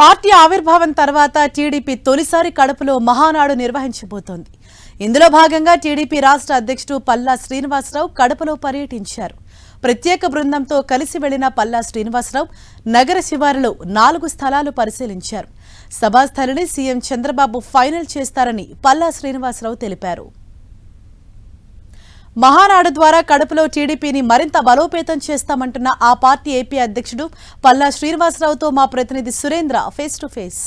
Party ఆవిర్భావం తర్వాత TDP తొలిసారి కడపలో మహానాడు నిర్వహించబోతోంది. ఇందులో భాగంగా టీడీపీ రాష్ట్ర అధ్యక్షుడు పల్లా శ్రీనివాసరావు కడపలో పర్యటించారు. ప్రత్యేక బృందంతో కలిసి వెళ్ళిన పల్లా శ్రీనివాసరావు నగర శివారులో నాలుగు స్థలాలు పరిశీలించారు. సభాస్థలిని సీఎం చంద్రబాబు ఫైనల్ చేస్తారని పల్లా శ్రీనివాసరావు తెలిపారు. మహానాడు ద్వారా కడపలో టీడీపీని మరింత బలోపేతం చేస్తామంటున్న ఆ పార్టీ ఏపీ అధ్యక్షుడు పల్లా శ్రీనివాసరావుతో మా ప్రతినిధి Surendra face to face.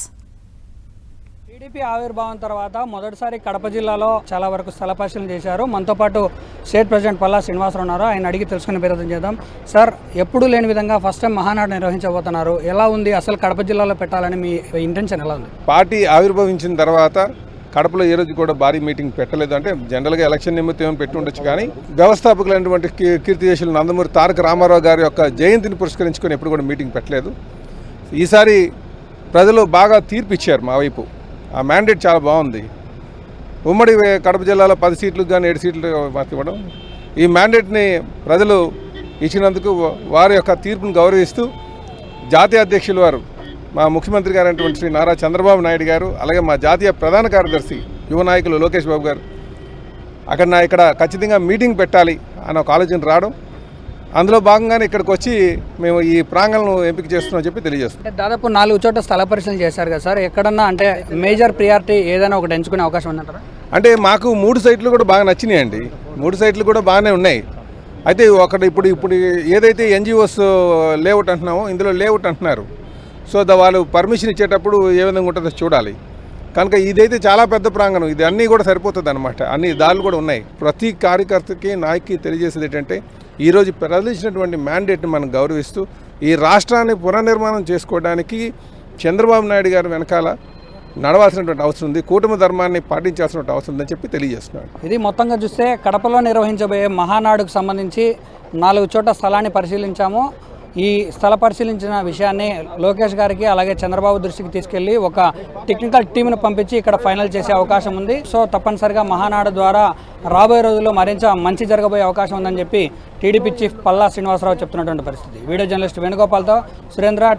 TDP ఆవిర్భావం తర్వాత మొదటిసారి కడప జిల్లాలో చాలా వరకు స్థల పరిశీలన చేశారు. మనతో పాటు స్టేట్ ప్రెసిడెంట్ పల్లా శ్రీనివాసరావు ఉన్నారు. ఆయన అడిగి తెలుసుకునే ప్రయత్నం చేద్దాం. సార్ ఎప్పుడూ లేని విధంగా ఫస్ట్ టైం మహానాడు నిర్వహించబోతున్నారు. ఎలా ఉంది? అసలు కడప జిల్లాలో పెట్టాలని మీ ఇంటెన్షన్ ఎలా ఉంది? పార్టీ ఆవిర్భవించిన తర్వాత కడపలో ఏ రోజు కూడా భారీ మీటింగ్ పెట్టలేదు. అంటే జనరల్గా ఎలక్షన్ నిమిత్తం ఏమో పెట్టి ఉండొచ్చు కానీ వ్యవస్థాపకులైనటువంటి కీ- నందమూరి తారక రామారావు గారి యొక్క జయంతిని పురస్కరించుకొని ఎప్పుడు కూడా మీటింగ్ పెట్టలేదు. ఈసారి ప్రజలు బాగా తీర్పు ఇచ్చారు మా వైపు. ఆ మ్యాండేట్ చాలా బాగుంది. ఉమ్మడి కడప జిల్లాలో పది సీట్లకు కానీ ఏడు సీట్లు మాకు ఇవ్వడం. ఈ మ్యాండేట్ని ప్రజలు ఇచ్చినందుకు వారి యొక్క తీర్పును గౌరవిస్తూ జాతీయ అధ్యక్షులు వారు మా ముఖ్యమంత్రి గారైనటువంటి శ్రీ నారా చంద్రబాబు నాయుడు గారు అలాగే మా జాతీయ ప్రధాన కార్యదర్శి యువ నాయకులు లోకేష్ బాబు గారు. అక్కడ నా ఇక్కడ ఖచ్చితంగా మీటింగ్ పెట్టాలి అన్న ఒక ఆలోచన రావడం. అందులో భాగంగానే ఇక్కడికి వచ్చి మేము ఈ ప్రాంగణను ఎంపిక చేస్తున్నామని చెప్పి తెలియజేస్తున్నాం. దాదాపు నాలుగు చోట్ల స్థల పరిశీలన చేశారు కదా సార్. ఎక్కడన్నా అంటే మేజర్ ప్రియారిటీ ఏదైనా ఒకటి ఎంచుకునే అవకాశం ఉందంటారా? అంటే మాకు మూడు సైట్లు కూడా బాగా నచ్చినాయండి. మూడు సైట్లు కూడా బాగానే ఉన్నాయి. అయితే ఒకటి ఇప్పుడు ఇప్పుడు ఏదైతే ఎన్జిఓస్ లేఅవుట్ అంటున్నామో ఇందులో లేఅవుట్ అంటున్నారు. సో ద వాళ్ళు పర్మిషన్ ఇచ్చేటప్పుడు ఏ విధంగా ఉంటుందో చూడాలి. కనుక ఇదైతే చాలా పెద్ద ప్రాంగణం. ఇది అన్నీ కూడా సరిపోతుంది అనమాట అన్ని దారులు కూడా ఉన్నాయి. ప్రతి కార్యకర్తకి నాయకి తెలియజేసేది ఏంటంటే ఈరోజు ప్రదర్శించినటువంటి మ్యాండేట్ని మనం గౌరవిస్తూ ఈ రాష్ట్రాన్ని పునర్నిర్మాణం చేసుకోవడానికి చంద్రబాబు నాయుడు గారి వెనకాల నడవాల్సినటువంటి అవసరం ఉంది. కూటమి ధర్మాన్ని పాటించాల్సినటువంటి అవసరం ఉందని చెప్పి తెలియజేస్తున్నాడు. ఇది మొత్తంగా చూస్తే కడపలో నిర్వహించబోయే మహానాడుకు సంబంధించి నాలుగు చోట్ల స్థలాన్ని పరిశీలించాము. ఈ స్థల పరిశీలించిన విషయాన్ని లోకేష్ గారికి అలాగే చంద్రబాబు దృష్టికి తీసుకెళ్ళి ఒక టెక్నికల్ టీంను పంపించి ఇక్కడ ఫైనల్ చేసే అవకాశం ఉంది. సో తప్పనిసరిగా మహానాడు ద్వారా రాబోయే రోజుల్లో మరింత మంచి జరగబోయే అవకాశం ఉందని చెప్పి టీడీపీ చీఫ్ పల్లా శ్రీనివాసరావు చెప్తున్నటువంటి పరిస్థితి. Video journalist వేణుగోపాల్తో Surendra